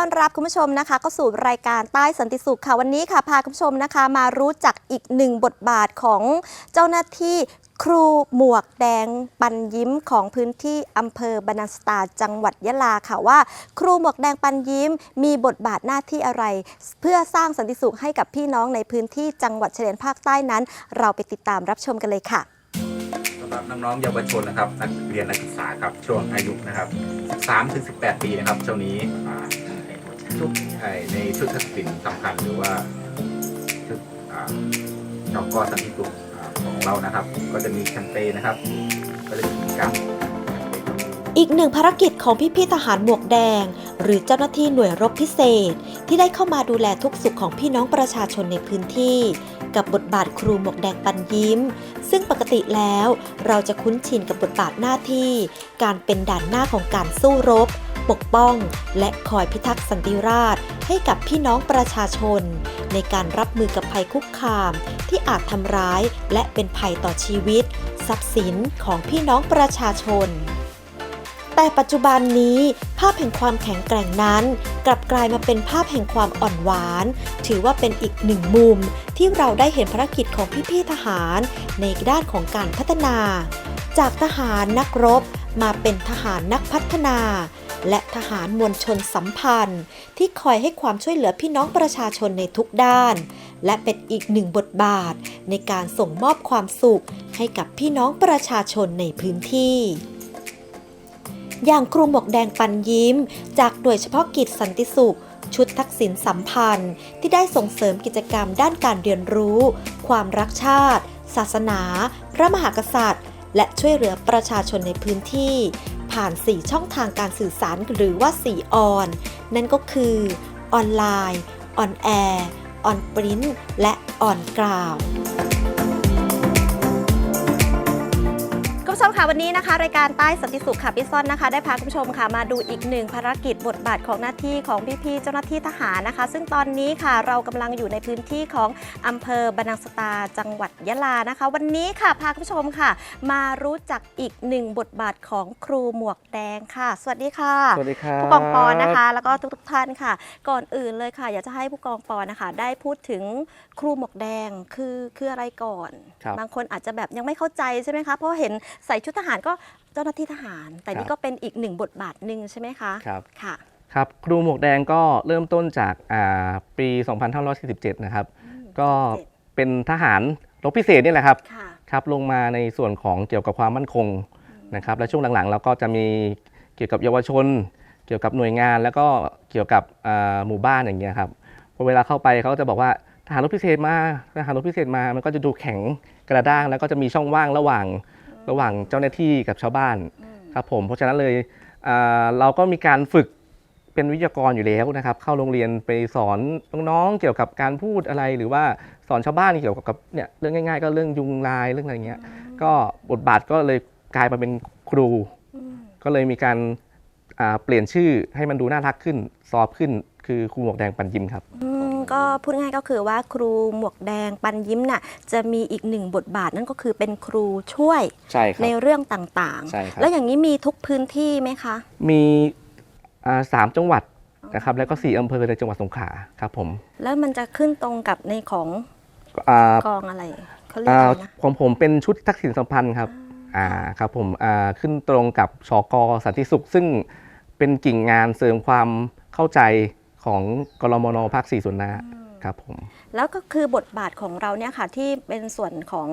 ต้อนรับคุณผู้ชมนะคะเข้าสู่รายการใต้สันติสุขค่ะวันนี้ค่ะพาคุณผู้ชมนะคะมารู้จักอีกหนึ่งบทบาทของเจ้าหน้าที่ครูหมวกแดงปันยิ้มของพื้นที่อำเภอบรรนังสตาจังหวัดยะลาค่ะว่า ครูหมวกแดงปันยิ้ม มีบทบาทหน้าที่อะไร เพื่อสร้างสันติสุขให้กับพี่น้องในพื้นที่จังหวัดชายแดนภาคใต้นั้น เราไปติดตามรับชมกันเลยค่ะสำหรับน้องๆเยาวชนนะครับนักเรียนนักศึกษาครับช่วงอายุนะครับ 13ถึง18 ปีนะครับช่วงนี้ ชุดในชุดทักษิณสำคัญหรือว่าชุดอ่าจอกอสันติสุขอ่าของเรานะครับ ก็จะมีแคมเปญนะครับ ก็จะมีกิจกรรมอีกหนึ่งภารกิจของพี่ๆทหารหมวกแดง หรือเจ้าหน้าที่หน่วยรบพิเศษ ที่ได้เข้ามาดูแลทุกสุขของพี่น้องประชาชนในพื้นที่ กับบทบาทครูหมวกแดงปันยิ้ม ซึ่งปกติแล้วเราจะคุ้นชินกับบทบาทหน้าที่ การเป็นด่านหน้าของการสู้รบ ปกป้อง และคอยพิทักษ์สันติราษฎร์ให้กับพี่น้องประชาชน ในการรับมือกับภัยคุกคาม ที่อาจทำร้ายและเป็นภัยต่อชีวิต ทรัพย์สินของพี่น้องประชาชน แต่ปัจจุบันนี้ ภาพแห่งความแข็งแกร่งนั้น กลับกลายมาเป็นภาพแห่งความอ่อนหวาน ถือว่าเป็นอีกหนึ่งมุม ที่เราได้เห็นภารกิจของพี่ๆทหาร ในด้านของการพัฒนา จากทหารนักรบมาเป็นทหารนักพัฒนา และทหารมวลชนสัมพันธ์ ที่คอยให้ความช่วยเหลือพี่น้องประชาชนในทุกด้าน และเป็นอีกหนึ่งบทบาท ในการส่งมอบความสุขให้กับพี่น้องประชาชนในพื้นที่อย่างครูหมวกแดงปันยิ้ม จากหน่วยเฉพาะกิจสันติสุข ชุดทักษิณสัมพันธ์ ที่ได้ส่งเสริมกิจกรรมด้านการเรียนรู้ ความรักชาติ ศาสนา พระมหากษัตริย์ และช่วยเหลือประชาชนในพื้นที่ ผ่าน 4 ช่องทางการสื่อสารหรือว่า 4 ออน นั่นก็คือออนไลน์ ออนแอร์ ออนปริ้นและออนกราว ผู้ชมค่ะวันนี้นะคะ รายการใต้สันติสุขค่ะพี่ซ่อนนะคะ ได้พาคุณผู้ชมค่ะมาดูอีกหนึ่งภารกิจบทบาทของหน้าที่ของพี่ๆเจ้าหน้าที่ทหารนะคะ ซึ่งตอนนี้ค่ะเรากำลังอยู่ในพื้นที่ของอำเภอบรรนังสตาจังหวัดยะลานะคะ วันนี้ค่ะพาคุณผู้ชมค่ะ มารู้จักอีกหนึ่งบทบาทของครูหมวกแดงค่ะ สวัสดีค่ะสวัสดีครับผู้กองปอนนะคะ แล้วก็ทุกๆท่านค่ะ ก่อนอื่นเลยค่ะ อยากจะให้ผู้กองปอนนะคะ ได้พูดถึง ครูหมวกแดงคือคืออะไรก่อนครับบางคนอาจจะแบบยังไม่เข้าใจใช่ไหมคะ เพราะเห็นใส่ชุดทหารก็เจ้าหน้าที่ทหาร แต่นี่ครับก็เป็นอีกหนึ่งบทบาทหนึ่งใช่ไหมคะครับค่ะครับครูหมวกแดงก็เริ่มต้นจากอ่าปี 2547 นะครับ ก็เป็นทหารรบพิเศษนี่แหละครับค่ะครับลงมาในส่วนของเกี่ยวกับความมั่นคงนะครับและช่วงหลังๆ เราก็จะมีเกี่ยวกับเยาวชน เกี่ยวกับหน่วยงานแล้วก็เกี่ยวกับอ่าหมู่บ้านอย่างเงี้ยครับพอเวลาเข้าไปเขาก็จะบอกว่า ทหารรบพิเศษมาทหารรบพิเศษมา มันก็จะดูแข็งกระด้าง แล้วก็จะมีช่องว่างระหว่างระหว่างเจ้าหน้าที่กับชาวบ้านครับผม เพราะฉะนั้นเลยอ่าเราก็มีการฝึกเป็นวิทยากรอยู่แล้วนะครับ เข้าโรงเรียนไปสอนน้องๆเกี่ยวกับการพูดอะไร หรือว่าสอนชาวบ้านเกี่ยวกับเนี่ยเรื่องง่ายๆ ก็เรื่องยุงลายเรื่องอะไรเงี้ย ก็บทบาทก็เลยกลายมาเป็นครู ก็เลยมีการอ่าเปลี่ยนชื่อให้มันดูน่ารักขึ้นซอฟต์ขึ้น คือครูหมวกแดงปันยิมครับอืม ก็พูดง่ายๆก็คือว่าครูหมวกแดงปันยิ้มน่ะจะมีอีกหนึ่งบทบาทนั่นก็คือเป็นครูช่วยใช่ครับ ในเรื่องต่างใช่ครับ ๆ แล้วอย่างนี้มีทุกพื้นที่ไหมคะ มีอ่าสามจังหวัดนะครับแล้วก็สี่อำเภอในจังหวัดสงขลาครับผมแล้วมันจะขึ้นตรงกับในของอ่ากองอะไรเขาเรียกอ่าอะไรนะของผมเป็นชุดทักษิณสัมพันธ์ครับอ่าครับผมอ่าขึ้นตรงกับชกสันติสุข ซึ่งเป็นกิ่งงานเสริมความเข้าใจ ของกรมนภาคสี่ส่วนหน้าครับผมแล้วก็คือบทบาทของเราเนี่ยค่ะที่เป็นส่วนของ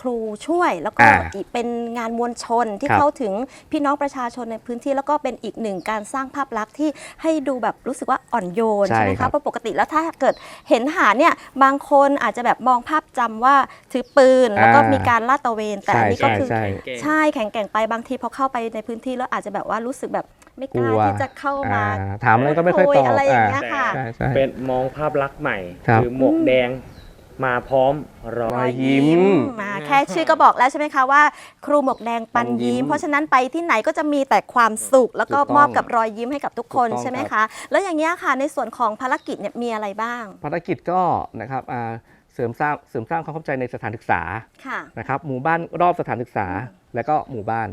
ครูช่วย แล้วก็อ่าอีกเป็นงานมวลชนที่ครับเข้าถึงพี่น้องประชาชนในพื้นที่ แล้วก็เป็นอีกหนึ่งการสร้างภาพลักษณ์ที่ให้ดูแบบรู้สึกว่า อ่อนโยนใช่ใช่ไหมครัคะบ เพราะปกติแล้วถ้าเกิดเห็นทหารเนี่ยบางคนอาจจะแบบมองภาพจำว่าถือปืนแล้วก็อ่ามีมีการลาดตระเวน แต่อันนี้ก็คือ ใช่ใช่แข็งแกร่งไปบางทีพอเข้าไปในพื้นที่แล้วอาจจะแบบว่ารู้สึกแบบไม่กล้ากลัว ที่จะเข้ามาอ่าถามอะไรก็ไม่ค่อยตอบอะไรอย่างเงี้ยค่ะ ใช่ใช่ เป็นมองภาพลักษณ์ใหม่ครับอหมวกแดง มาพร้อมรอรอยยยิ้ม มาแค่ชื่อก็บอกแล้วใช่ไหมคะว่า ครูหมวกแดงปันปันยิ้ยิ้มมเพราะฉะนั้นไปที่ไหนก็จะมีแต่ความสุข แล้วก็ถูกต้องมอบกับรอยยิ้มให้กับทุกคนถูกต้องใช่ไหมครัคะบแล้วอย่างเงี้ยค่ะในส่วนของภารกิจเนี่ยมีอะไรบ้าง ภารกิจก็นะครับอ่าเสริมสร้างเสริมสร้างความเข้าใจในสถานศึกษาค่ะนะครับหมู่บ้านรอบสถานศึกษา และก็หมู่บ้าน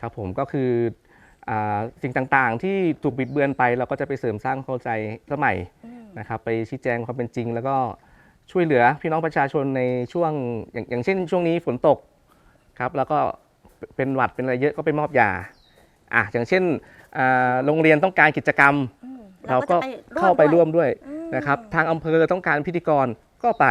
ครับผมก็คืออาสิ่งต่างๆ ที่ถูกบิดเบือนไปเราก็จะไปเสริมสร้างเข้าใจสมัยนะครับไปชี้แจงความเป็นจริงแล้วก็ ช่วยเหลือพี่น้องประชาชนในช่วงอย่างอย่างเช่น ช่วงนี้ฝนตกครับแล้วก็เป็นหวัดเป็นอะไรเยอะก็ไปมอบยาอะอย่างเช่นอ่าโรงเรียนต้องการกิจกรรม เราก็เข้าไปร่วมด้วยนะครับทางอำเภอต้องการพิธีกรก็ไป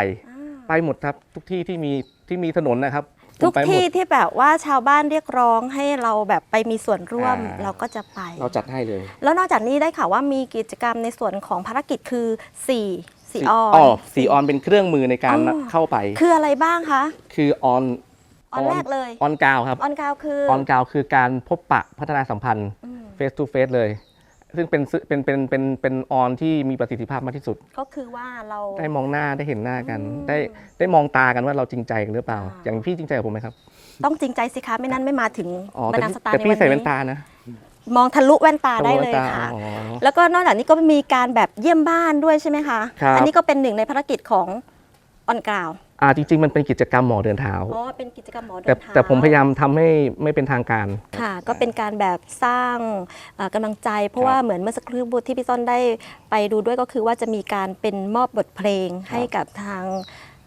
ไปหมดครับทุกที่ที่มีที่มีถนนนะครับผมทุกไปหมที่ดที่แบบว่าชาวบ้านเรียกร้องให้เราแบบไปมีส่วนร่วมอ่าเราก็จะไป เราจัดให้เลย แล้วนอกจากนี้ได้ข่าวว่ามีกิจกรรมในส่วนของภารกิจคือสี่ สี่ออนอ๋อสีออนเป็นเครื่องมือในการอ๋อ เข้าไป คืออะไรบ้างคะคือออนออนแรกเลยออนกาวครับออนกาวคือออนกาวคือการพบปะพัฒนาสัมพันธ์ อืมเฟสทูเฟสเลย ซึ่งเป็นซึเป็นเป็นเป็นเป็นออนที่มีประสิทธิภาพมากที่สุด ก็คือว่าเรา ได้มองหน้าได้เห็นหน้ากัน อืมได้ได้มองตากันว่าเราจริงใจกันหรือเปล่า อ่า อย่างพี่จริงใจกับผมไหมครับต้องจริงใจสิคะไม่นั้นไม่มาถึงอ๋อบรแต่รดาพี่สตาร์แต่ในพี่วันใส่แว่นนี้ตานะ มองทะลุแว่นตาได้ทะเลยแว่นตาค่ะอ๋อแล้วก็นอกจากนี้ก็มีการแบบเยี่ยมบ้านด้วยใช่ไหมคะครับ อันี้ก็เป็นหนึ่งในภารกิจของออนกราวอ่าจริง ๆ มันเป็นกิจกรรมหมอเดินเท้า อ๋อเป็นกิจกรรมหมอเดิแต่นเท้าแต่ผมพยายามทำให้ไม่เป็นทางการ ค่ะ ก็เป็นการแบบสร้างเอ่อกำลังใจ เพราะครับว่าเหมือนเมื่อสักครู่ที่พี่ต้นได้ไปดูด้วยก็คือว่าจะมีการเป็นมอบบทเพลงให้กับทาง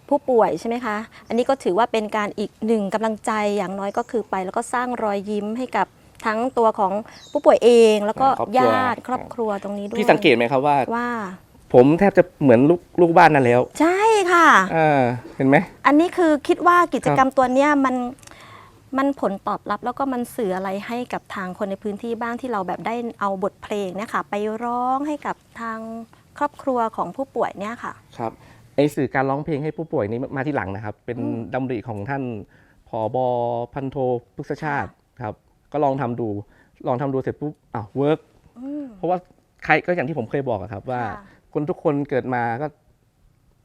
ผู้ป่วยใช่ไหมคะ อันนี้ก็ถือว่าเป็นการอีกหนึ่งกำลังใจอย่างน้อยก็คือไป แล้วก็สร้างรอยยิ้มให้กับ ทั้งตัวของผู้ป่วยเองแล้วก็ครอบครัว ญาติครอบครัวตรงนี้ด้วยพี่สังเกตไหมครับว่า ว่า ผมแทบจะเหมือนลูกลูกบ้านนั่นแล้วใช่ค่ะ อ่าเห็นไหม อันนี้คือคิดว่ากิจกรรมตัวเนี้ยมันมันผลตอบรับแล้วก็มันสื่ออะไรให้กับทางคนในพื้นที่บ้างที่เราแบบได้เอาบทเพลงเนี่ยค่ะ ไปร้องให้กับทางครอบครัวของผู้ป่วยเนี่ยค่ะ ครับไอสื่อการร้องเพลงให้ผู้ป่วยนี้มาที่หลังนะครับ เป็นอืม ดำริของท่านผอบอพันโทพฤกษชาติครับ ก็ลองทำดู ลองทำดูเสร็จปุ๊บอ้าวเวิร์กอืมเพราะว่าใครก็อย่างที่ผมเคยบอกอะครับ ว่าค่ะคนทุกคนเกิดมาก็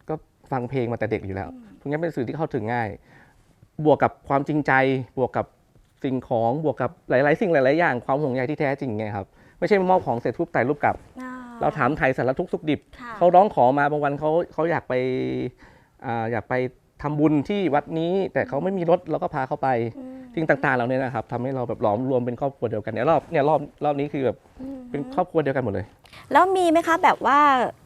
ก็ฟังเพลงมาแต่เด็กอยู่แล้วพวกนี้เป็นสื่อที่เข้าถึงง่าย บวกกับความจริงใจ บวกกับสิ่งของบวกกับหลาย ๆ สิ่งหลาย ๆ อย่าง ความห่วงใยที่แท้จริงไงครับไม่ใช่มามอบของเสร็จปุ๊บถ่ายรูปกลับอ่เราถามไทยสารทุกข์สุขดิบค่ะเขาร้องขอมาบางวันเขาเขาอยากไปอ่าอยากไปทำบุญที่วัดนี้ แต่เขาไม่มีรถเราก็พาเขาไปอืม สิ่งต่างๆเหล่านี้นะครับทำให้เราแบบหลอมรวมเป็นครอบครัวเดียวกันเนี่ยรอบเนี่ยรอบรอบนี้คือแบบเป็นครอบครัวเดียวกันหมดเลย แล้วมีไหมคะแบบว่า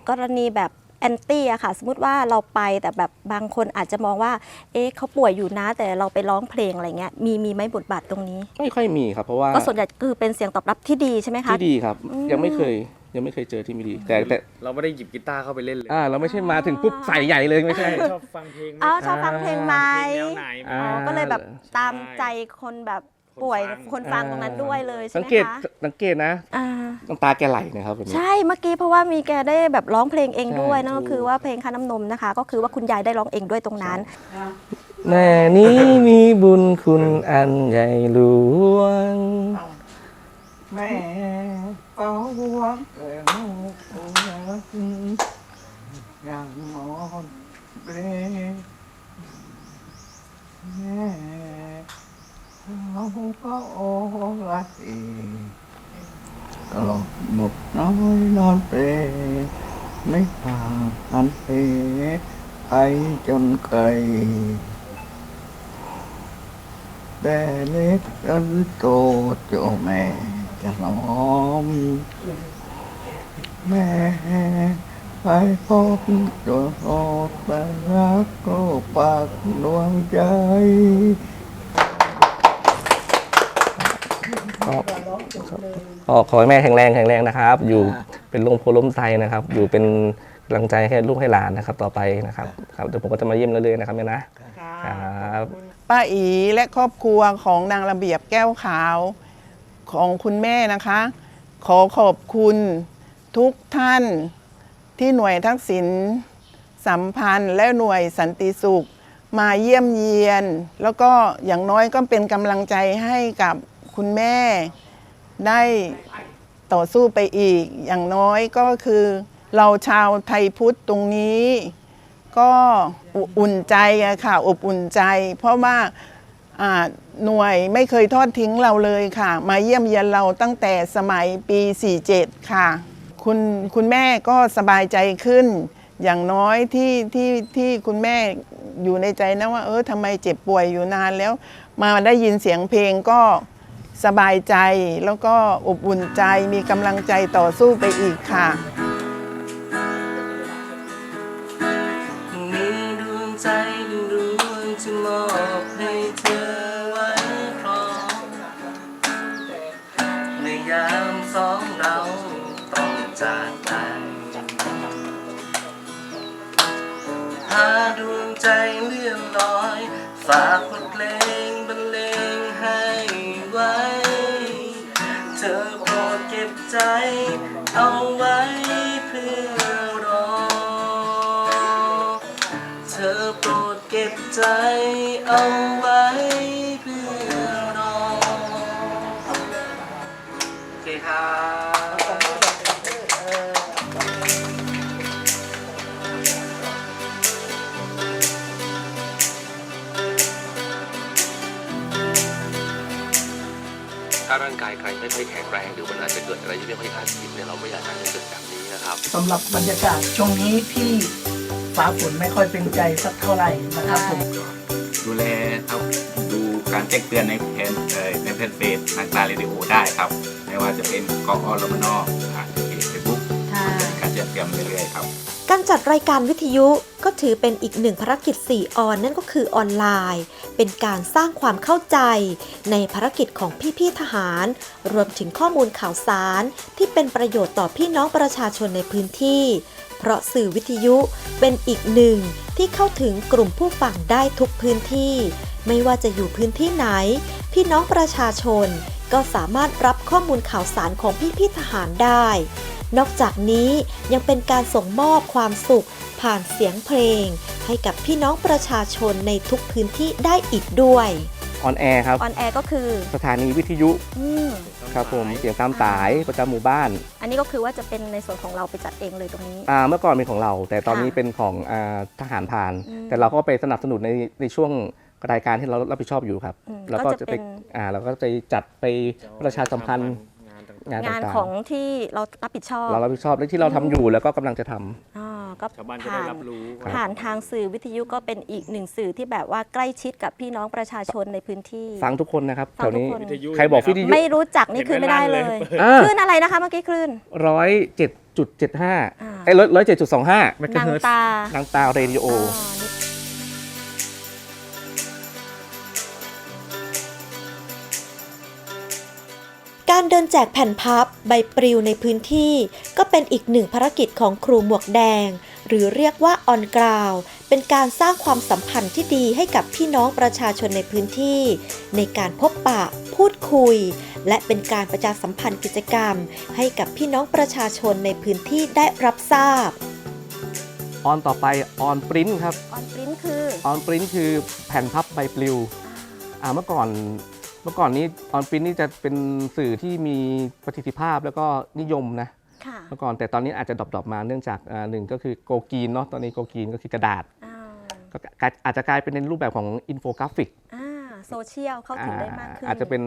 กรณีแบบแอนตี้อะค่ะ สมมติว่าเราไปแต่แบบบางคนอาจจะมองว่า เอ๊ะเขาป่วยอยู่นะ แต่เราไปร้องเพลงอะไรเงี้ยมีมีไหมบทบาทตรงนี้ ไม่ค่อยมีครับเพราะว่าก็ส่วนใหญ่คือเป็นเสียงตอบรับที่ดีใช่ไหมคะที่ดีครับอืมยังไม่เคย ยังไม่เคยเจอที่ไม่ดี แต่แต่เราไม่ได้หยิบกีตาร์เข้าไปเล่นเลย อ่า เราไม่ใช่มาถึงปุ๊บใส่ใหญ่เลยไม่ใช่ ชอบฟังเพลงไหมอ๋อชอบฟังเพลงไหมเพลงแนวไหนอ่าอ๋อก็เลยแบบตามใจคนแบบป่วยคนฟังคนฟังตรงนั้นด้วยเลยใช่สัไหงมเกตคะสังเกตนะอ่าน้ำตาแกไหลนะครับแบบนี้ ใช่เมื่อกี้เพราะว่ามีแกได้แบบร้องเพลงเองใช่ด้วยนั่นก็คือว่าเพลงค่าน้ำนมนะคะ ก็คือว่าคุณยายได้ร้องเองด้วยตรงนั้น แม่นี้มีบุญคุณอันใหญ่หลวง แม่เฝ้าหวังเกิดลูก อย่างนอนเปรแม่เราก็โอ้ละสิตลอดหมกน้อยนอนเปรไม่ผ่านอันเปไปจนไกลแต่เล็กจนโตเจ้าแม่จะน้อม แม่ไปพบจนออกแต่รักก็ปากดวงใจก็ก็ขอให้แม่แข็งแรงแข็งแรงนะครับ อยู่เป็นลมโพล้มไทยนะครับ อยู่เป็นกำลังใจให้ลูกให้หลานนะครับ ต่อไปนะครับครับเดี๋ยวผมก็จะมาเยี่ยมเรื่อยๆนะครับแม่นะครับป้าอีและครอบครัวของนางระเบียบแก้วขาวของคุณแม่นะคะ ขอขอบคุณ ทุกท่านที่หน่วยทักษิณสัมพันธ์ และหน่วยสันติสุข มาเยี่ยมเยียน แล้วก็อย่างน้อยก็เป็นกำลังใจให้กับคุณแม่ได้ต่อสู้ไปอีก อย่างน้อยก็คือเราชาวไทยพุทธตรงนี้ ก็อุ่นใจค่ะอบอุ่นใจ เพราะว่าอ่าหน่วยไม่เคยทอดทิ้งเราเลยค่ะ มาเยี่ยมเยียนเราตั้งแต่สมัยปี 47 ค่ะ คุณคุณแม่ก็สบายใจขึ้น อย่างน้อยที่ที่ที่คุณแม่อยู่ในใจนะว่า เออทำไมเจ็บป่วยอยู่นานแล้ว มาได้ยินเสียงเพลงก็สบายใจแล้วก็อบอุ่นใจมีกำลังใจต่อสู้ไปอีกค่ะ ต้องจากกันหาดวงใจเลื่อนลอย ฝากบทเพลงบรรเลงให้ไว้ เธอโปรดเก็บใจเอาไว้เพื่อรอ เธอโปรดเก็บใจเอาไว้างกายใครไม่ค่อยแข็งแรงหรือมันอาจจะเกิดอะไรที่ไม่ค่อยคาดคิดเนี่ยเราไม่อยากให้มันเกิดแบบนี้นะครับสำหรับบรรยากาศช่วงนี้ที่ฟ้าฝนไม่ค่อยเป็นใจสักเท่าไหร่นะครับผมดูแลครับดูการแจ้งเตือนในแผนเอ่อในแพนเฟซทางตาเรดิโอได้ครับ ไม่ว่าจะเป็นกออรมนผ่านเพจเฟซบุ๊กการแจ้งเตือนเรื่อยๆครับ การจัดรายการวิทยุก็ถือเป็นอีกหนึ่งภารกิจ 4 ออนนั่นก็คือออนไลน์ เป็นการสร้างความเข้าใจ ในภารกิจของพี่ๆทหาร รวมถึงข้อมูลข่าวสาร ที่เป็นประโยชน์ต่อพี่น้องประชาชนในพื้นที่ เพราะสื่อวิทยุเป็นอีกหนึ่งที่เข้าถึงกลุ่มผู้ฟังได้ทุกพื้นที่ ไม่ว่าจะอยู่พื้นที่ไหน พี่น้องประชาชน ก็สามารถรับข้อมูลข่าวสารของพี่ๆทหารได้ นอกจากนี้ยังเป็นการส่งมอบความสุข ผ่านเสียงเพลง ให้กับพี่น้องประชาชนในทุกพื้นที่ได้อีกด้วยออนแอร์ครับ ออนแอร์ก็คือ สถานีวิทยุอืมครับผมเสียงตามสายประจำหมู่บ้านอันนี้ก็คือว่าจะเป็นในส่วนของเราไปจัดเองเลยตรงนี้ อ่าเมื่อก่อนเป็นของเรา แต่ตอนนี้ค่ะเป็นของอ่าทหารพราน อืมแต่เราก็ไปสนับสนุนในในช่วงรายการที่เรารับผิดชอบอยู่ครับอืมแล้วก็ก็จะจะไปเป็น อ่าเราก็จะจัดไปประชาสัมพันธ์ งานต่างงานงานต่างของที่เรารับผิดชอบๆ เรารับผิดชอบและที่เราทำอยู่แล้วก็กำลังจะทำ อ่าก็ๆชาวบ้านจะได้ผ่านรับรู้ครับผ่านทางสื่อวิทยุก็เป็นอีกหนึ่งสื่อที่แบบว่าใกล้ชิดกับพี่น้องประชาชนในพื้นที่ ฟังทุกคนนะครับฟัแถงวทุกนี้คน วิทยุ ใครบอกเห็นวิไหมทยุ ไม่รู้จักนี่คือไม่ได้เลยอ่า คลื่นอะไรนะคะเมื่อกี้คลื่น ร้อยเจ็ดจุดเจ็ดห้าอ่า ไอ้ร้อยร้อยเจ็ดจุดสองห้า นางตาดังตาเรดิโออ๋อ การเดินแจกแผ่นพับใบปลิวในพื้นที่ ก็เป็นอีกหนึ่งภารกิจของครูหมวกแดง หรือเรียกว่าออนกราวเป็นการสร้างความสัมพันธ์ที่ดีให้กับพี่น้องประชาชนในพื้นที่ ในการพบปะ พูดคุย และเป็นการประชาสัมพันธ์กิจกรรม ให้กับพี่น้องประชาชนในพื้นที่ได้รับทราบ ออนต่อไปออนปริ้นครับออนปริ้นคือออนปริ้นคือแผ่นพับใบปลิวอ่าเมื่อก่อนเมื่อก่อนนี้ออนปริ้นนี่จะเป็นสื่อที่มีประสิทธิภาพแล้วก็นิยมนะค่ะ เมื่อก่อนแต่ตอนนี้อาจจะดรอปๆมาเนื่องจากอ่าหนึ่งก็คือโกกีนเนาะตอนนี้โกกีนก็คือกระดาษอ่า ก็กลายอาจจะกลายเป็นในรูปแบบของอินโฟกราฟิกอ่า โซเชียลเข้าถึงได้มากขึ้นอาจจะเป็น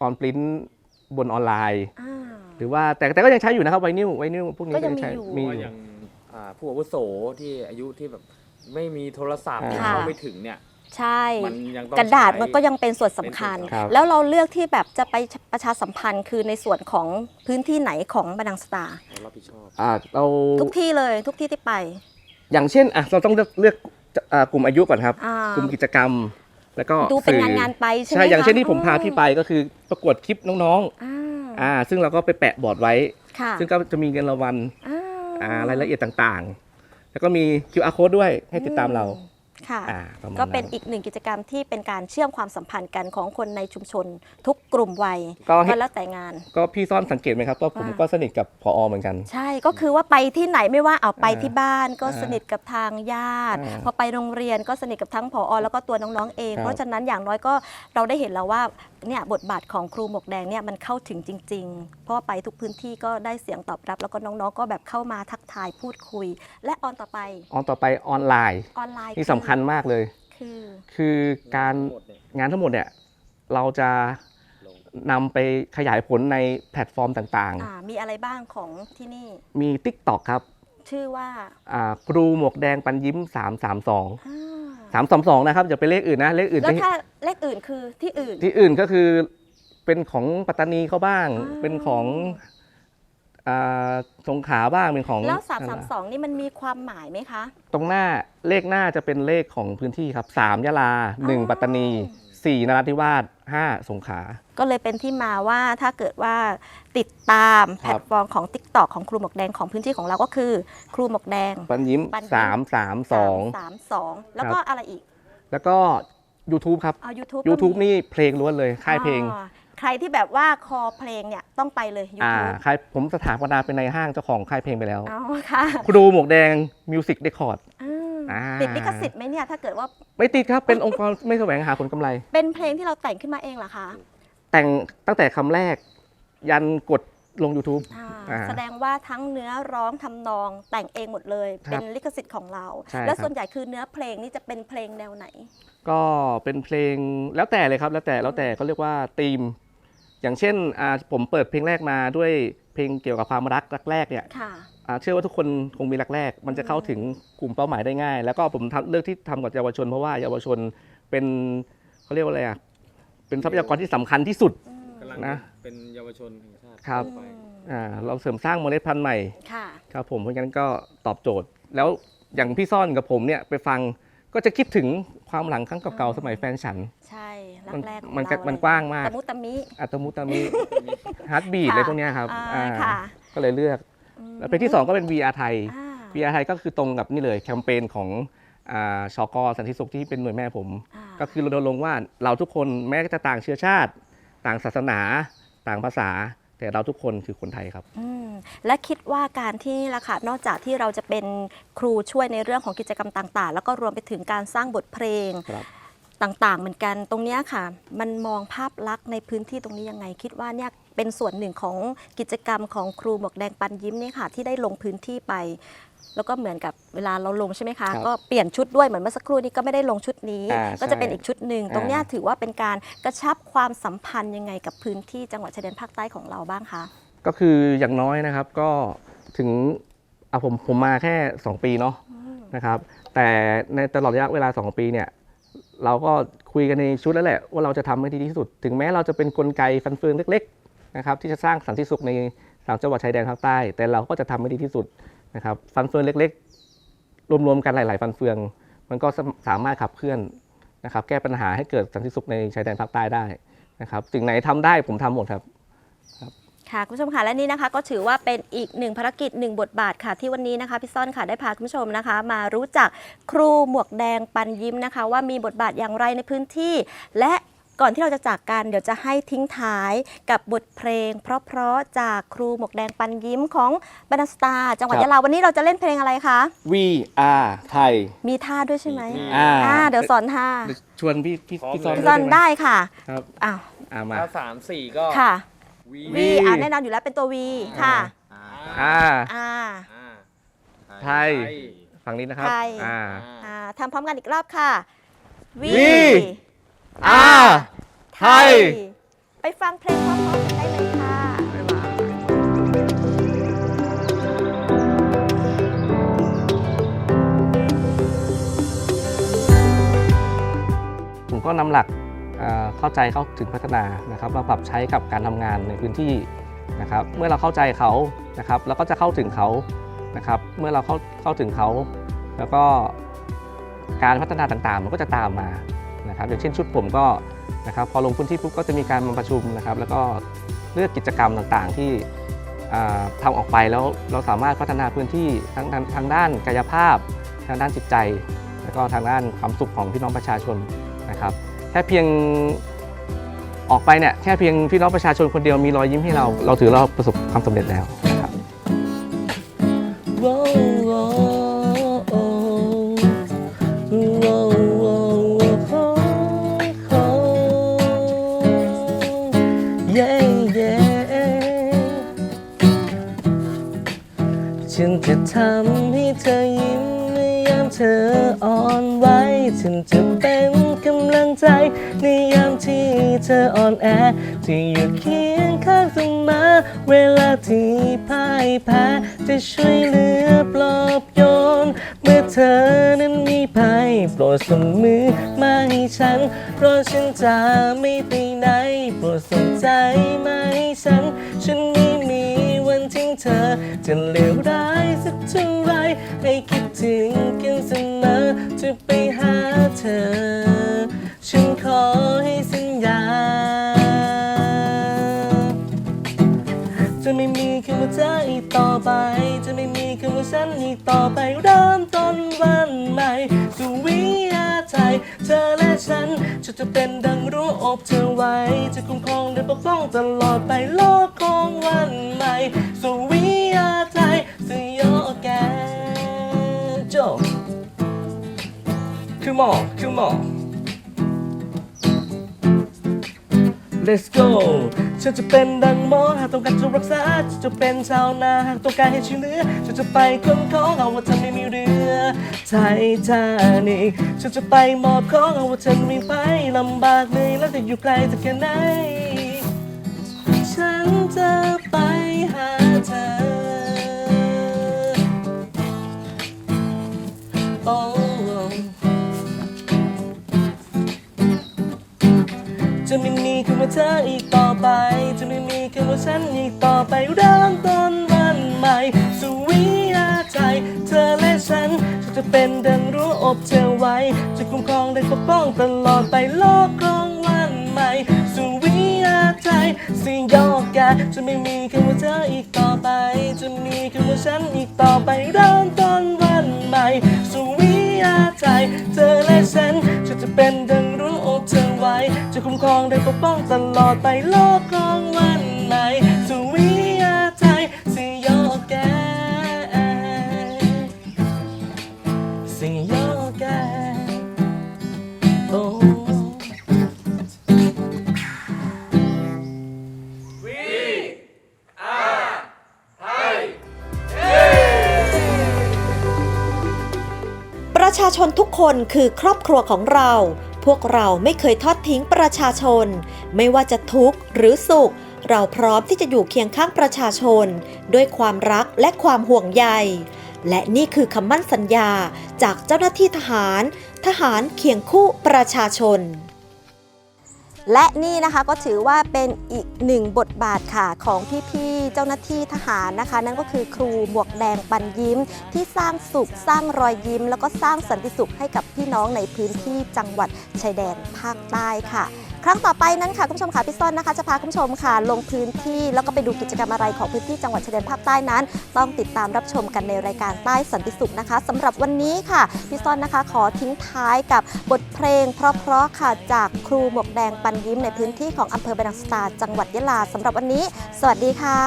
ออนปริ้นบนออนไลน์ อ่า หรือว่าแต่แต่ก็ยังใช้อยู่นะครับไวนิลไวนิลพวกนี้ก็ยังมีใช้อยู่ มีว่าออยู่ ย่างอ่าผู้อาวุโสที่อายุที่แบบไม่มีโทรศัพท์อ่า เข้าไม่ถึงเนี่ย ใช่มันยังต้องกระดาษใช้มันก็ยังเป็นส่วนสำคัญ เป็นส่วนครับแล้วเราเลือกที่แบบจะไปประชาสัมพันธ์คือในส่วนของพื้นที่ไหนของบันดังสตาร์เรารับผิดชอบ อ่าเราทุกที่เลยทุกที่ที่ไปอย่างเช่นอะเราต้องเลือกเลือกอ่ากลุ่มอายุก่อนครับ อ่ากลุ่มกิจกรรม แล้วก็ดูเป็นสื่งานงานๆไปใช่ไหมใช่ อย่างเช่นที่คะผมพาพี่ไปก็คือประกวดคลิปน้องอ่าๆอ่าซึ่งเราก็ไปแปะบอร์ดไว้ ค่ะซึ่งก็จะมีเงินรางวัลอ่า อ่ารายละเอียดต่างๆ แล้วก็มี QR code ด้วยให้ติดตามเรา ค่ะ อ่าประมาณก็เป็นนั้นอีกหนึ่งกิจกรรมที่เป็นการเชื่อมความสัมพันธ์กันของคนในชุมชน ทุกกลุ่มวัยก็ให้ก็แล้วแต่งาน ก็พี่ซ่อนสังเกตไหมครับว่าผมว่า ก็สนิทกับพอเหมือนกัน ใช่ก็คือว่าไปที่ไหนไม่ว่าเอาไปอ่าที่บ้านก็อ่าสนิทกับทางญาติ อ่าพอไปโรงเรียนก็สนิทกับทั้งผอ แล้วก็ตัวน้องๆเอง ครับ เพราะฉะนั้นอย่างน้อยก็เราได้เห็นแล้วว่า เนี่ยบทบาทของครูหมวกแดงเนี่ยมันเข้าถึงจริง ๆ เพราะว่าไปทุกพื้นที่ก็ได้เสียงตอบรับ แล้วก็น้องๆก็แบบเข้ามาทักทายพูดคุย และออนต่อไปออนต่อไปออนไลน์ออนไลน์ที่สำคัญมากเลย คือคือการงานทั้งหมดเนี่ยเราจะนำไปขยายผลในแพลตฟอร์มต่างอ่ามีอะไรบ้างของที่นี่ ๆ มี TikTok ครับชื่อว่าอ่าครูหมวกแดงปันยิ้ม 332 อ่า 322นะครับอย่าไปเลขอื่นนะเลขอื่นแล้วจะถ้าเลขอื่นคือที่อื่น ที่อื่นก็คือเป็นของปัตตานีเขาบ้าง อ่า เป็นของอ่าสงขลาบ้างเป็นของแล้ว332นี่มันมีความหมายไหมคะ ตรงหน้าเลขหน้าจะเป็นเลขของพื้นที่ครับ3ยะลา1ปัตตานี 4นราธิวาส5สงขลา ก็เลยเป็นที่มาว่าถ้าเกิดว่าติดตามคแพรับลตฟอร์มของ TikTok ของครูหมวกแดงของพื้นที่ของเราก็คือ ครูหมวกแดงปันยิ้มปันยิ้ม332 332 แล้วก็อะไรอีก แล้วก็ YouTube ครับ เอา YouTube ก็ YouTube มีนี่เพลงล้วนเลยค่ายเพลงอ่าใครที่แบบว่าคอเพลงเนี่ยต้องไปเลย อ่า YouTube ค่ายผมสถาปนาเป็นในห้างเจ้าของค่ายเพลงไปแล้วเอาค่ะครูหมวกแดงมิวสิกเ c คอร์ดอืม อ่า ติดลิขสิทธิ์ไหมเนี่ยถ้าเกิดว่าไม่ติดครับ เป็นองค์กรไม่แสวงหาผลกำไร เป็นเพลงที่เราแต่งขึ้นมาเองเหรอคะแต่งตั้งแต่คำแรก ยันกดลง YouTube อ่าอ่า แสดงว่าทั้งเนื้อร้องทำนองแต่งเองหมดเลย ครับเป็นลิขสิทธิ์ของเรา ใช่แล้วครับ ส่วนใหญ่คือเนื้อเพลงนี่จะเป็นเพลงแนวไหน ก็เป็นเพลงแล้วแต่เลยครับ แล้วแต่แล้วแต่เขาเรียกว่าธีม อย่างเช่นอ่าผมเปิดเพลงแรกมาด้วยเพลงเกี่ยวกับความรักรักแรกเนี่ย ค่ะอ่า เชื่อว่าทุกคนคงมีรักแรก มันจะเข้าถึงกลุ่มเป้าหมายได้ง่าย แล้วก็ผมทำเลือกที่ทำกับเยาวชนเพราะว่าเยาวชนเป็นเขาเรียกว่าอะไรอะเป็นทรัพยากรที่สำคัญที่สุดกำลังนะเป็นเยาวชนแห่งชาติครับไปอ่าเราเสริมสร้างเมล็ดพันธุ์ใหม่ค่ะครับผมเพราะงั้นก็ตอบโจทย์ แล้วอย่างพี่ซ่อนกับผมเนี่ยไปฟังก็จะคิดถึงความหลังครั้งเก่าๆสมัยแฟนฉัน ใช่รัมันกแรกของมันเรามันเลยกว้างมากตะมุตะมิอัตมุตามิฮาร์ดบีดค่ะอะไรพวกเนี้ยครับอ่าอ่าค่ะก็เลยเลือกอืม แล้วเพลงที่2ก็เป็น VR ไทยอ่า VR ไทยก็คือตรงกับนี่เลยแคมเปญของอ่าชกสันติสุขที่เป็นหน่วยแม่ผมอ่าก็คือเราลงค์ว่าเราทุกคนแม้จะต่างเชื้อชาติ ต่างศาสนา ต่างภาษา แต่เราทุกคนคือคนไทยครับอืมและคิดว่าการที่นี่ละค่ะนอกจากที่เราจะเป็นครูช่วยในเรื่องของกิจกรรมต่าง ๆ แล้วก็รวมไปถึงการสร้างบทเพลงครับต่างๆ เหมือนกัน ตรงเนี้ยค่ะ มันมองภาพลักษณ์ในพื้นที่ตรงนี้ยังไง คิดว่าเนี่ย เป็นส่วนหนึ่งของกิจกรรมของครูหมวกแดงปันยิ้มเนี่ยค่ะที่ได้ลงพื้นที่ไป แล้วก็เหมือนกับเวลาเราลงใช่ไหมคะ ครับก็เปลี่ยนชุดด้วยเหมือนเมื่อสักครู่นี้ก็ไม่ได้ลงชุดนี้ อ่าก็จะเป็นใช่อีกชุดหนึ่งอ่าตรงเนี้ยถือว่าเป็นการกระชับความสัมพันธ์ยังไงกับพื้นที่จังหวัดชายแดนภาคใต้ของเราบ้างคะ ก็คืออย่างน้อยนะครับก็ถึงอะผมผมมาแค่ 2 ปีเนาะนะครับ แต่ในตลอดระยะเวลา 2 ปีเนี่ยเราก็คุยกันในชุดแล้วแหละว่าเราจะทำให้ดีที่สุด ถึงแม้เราจะเป็นกลไกฟันเฟืองเล็กๆ นะครับที่จะสร้างสันติสุขในสามจังหวัดชายแดนภาคใต้ แต่เราก็จะทำให้ดีที่สุดนะครับฟันเฟืองเล็ก ๆ รวมๆกันหลาย ๆ ฟันเฟือง มันก็สามารถขับเคลื่อนนะครับแก้ปัญหาให้เกิดสันติสุขในชายแดนภาคใต้ได้นะครับสิ่งไหนทำได้ผมทำหมดครับค่ะคุณผู้ชมค่ะและนี่นะคะก็ถือว่าเป็นอีกหนึ่งภารกิจหนึ่งบทบาทค่ะที่วันนี้นะคะพี่ซ่อนค่ะได้พาคุณผู้ชมนะคะ มารู้จักครูหมวกแดงปันยิ้มนะคะ ว่ามีบทบาทอย่างไรในพื้นที่ และ ก่อนที่เราจะจากกันเดี๋ยวจะให้ทิ้งท้ายกับบทเพลง เพราะๆจากครูหมวกแดงปันยิ้มของบรรดาสตาร์จังหวัดครับ ยะลาวันนี้เราจะเล่นเพลงอะไรคะ We are ไทย มีท่าด้วยใช่ไหมอ่า อ่าเดี๋ยวสอนท่าชวนพี่พี่พร้อมพี่ซอนเลยพี่ซ่อนหมได้ค่ะครับอ้าวอ่ามา ถ้าสามสี่ก็ค่ะ วี V อ่าแน่นอนอยู่แล้วเป็นตัว V ค่ะอ่า อ่า อ่าไทย ฝั่งนี้นะครับ ไทย อ่า อ่าทำพร้อมกันอีกรอบค่ะ V V R ไทย ไปฟังเพลงพร้อมๆกันได้เลยค่ะวก็นำหลักเอ่อเข้าใจเข้าถึงพัฒนานะครับมาปรับใช้กับการทำงานในพื้นที่นะครับเมื่อเราเข้าใจเขานะครับเราก็จะเข้าถึงเขานะครับเมื่อเราเข้าเข้าถึงเขา แล้วก็การพัฒนาต่างๆ มันก็จะตามมา นะครับอย่างเช่นชุดผมก็นะครับพอลงพื้นที่ปุ๊บก็จะมีการมาประชุมนะครับ แล้วก็เลือกกิจกรรมต่างๆที่อ่าทำออกไปแล้วเราสามารถพัฒนาพื้นที่ทั้งทางด้านกายภาพ ทางด้านจิตใจ แล้วก็ทางด้านความสุขของพี่น้องประชาชนนะครับแค่เพียงออกไปเนี่ยแค่เพียงพี่น้องประชาชนคนเดียวมีรอยยิ้มให้เรา เราถือเราประสบความสำเร็จแล้ว ธออ่อนแอที่อยู่เคียงข้างเสมอเวลาที่พ่ายแพ้จะช่วยเหลือปลอบโยน เมื่อเธอนั้นมีภัยโปรดส่งมือมาให้ฉัน เพราะฉันจะไม่ไปไหนโปรดส่งใจมาให้ฉัน ฉันไม่มีวันทิ้งเธอ จะเลวร้ายสักเท่าไรให้คิดถึงกันเสมอจะไปหาเธอ ฉันขอให้สัญญา จะไม่มีคำว่าเธออีกต่อไป จะไม่มีคำว่าฉันอีกต่อไป เริ่มต้นวันใหม่สู่วิยาใจเธอและฉันจะจะเป็นดังรู้อบเธอไว้ จะคุ้มครองและปกป้องตลอดไปโลกของวันใหม่สู่วิยาใจสยอแกโจ Come on Come on Let's go ฉันจะเป็นดังหมอหากต้องการจะรักษาฉันจะเป็นชาวนาหากต้องการให้ช่วยเหลือฉันจะไปค้นของเอาว่าเธอไม่มีเรือไททานิกฉันจะไปมอบของเอาว่าเธอไม่ไปลำบากเหนื่อยแล้วจะอยู่ไกลจากแค่ไหน ฉันจะไปหาเธอโจะไม่มีคำว่าเธออีกต่อไป จะไม่มีคำว่าฉันอีกต่อไปเริ่มต้นวันใหม่สวิยาใจเธอและฉันฉันจะเป็นดังรู้อบเธอไว้ จะคุ้มครองและปกป้องตลอดไปโลกของวันใหม่สวิยาใจสิยอกแกจะไม่มีคำว่าเธออีกต่อไป จะมีคำว่าฉันอีกต่อไปเริ่มต้นวันใหม่สวิยาใจเธอ จะคุ้มครองและปกป้องตลอดไปโลกของวันใหม่สู่วิยาใจสิ่งยอกแกสยอกแกโอ้ประชาชนทุกคนคือครอบครัวของเรา พวกเราไม่เคยทอดทิ้งประชาชน ไม่ว่าจะทุกข์หรือสุข เราพร้อมที่จะอยู่เคียงข้างประชาชน ด้วยความรักและความห่วงใย และนี่คือคำมั่นสัญญาจากเจ้าหน้าที่ทหาร ทหารเคียงคู่ประชาชนและนี่นะคะก็ถือว่าเป็นอีกหนึ่งบทบาทค่ะของพี่ เจ้าหน้าที่ทหารนะคะ นั่นก็คือครูหมวกแดงปันยิ้ม ที่สร้างสุขสร้างรอยยิ้ม แล้วก็สร้างสันติสุขให้กับพี่น้องในพื้นที่จังหวัดชายแดนภาคใต้ค่ะ ครั้งต่อไปนั้นค่ะคุณผู้ชมค่ะพี่ส้นนะคะจะพาคุณผู้ชมค่ะลงพื้นที่แล้วก็ไปดูกิจกรรมอะไรของพื้นที่จังหวัดชายแดนภาคใต้นั้น ต้องติดตามรับชมกันในรายการใต้สันติสุขนะคะสำหรับวันนี้ค่ะพี่ส้นนะคะขอทิ้งท้ายกับบทเพลง เพราะๆค่ะจากครูหมวกแดงปันยิ้มในพื้นที่ของอำเภอแบรังสตาจังหวัดยะลาสำหรับวันนี้ สวัสดีค่ะ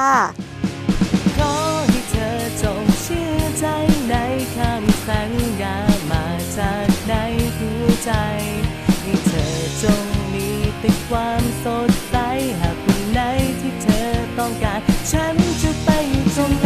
ขอให้เธอจงเชื่อใจในคำสัญญามาจากในหัวใจให้เธอจง ความสดใสหากวันไหนที่เธอต้องการ ฉันจะไปอยู่ตรงนั้น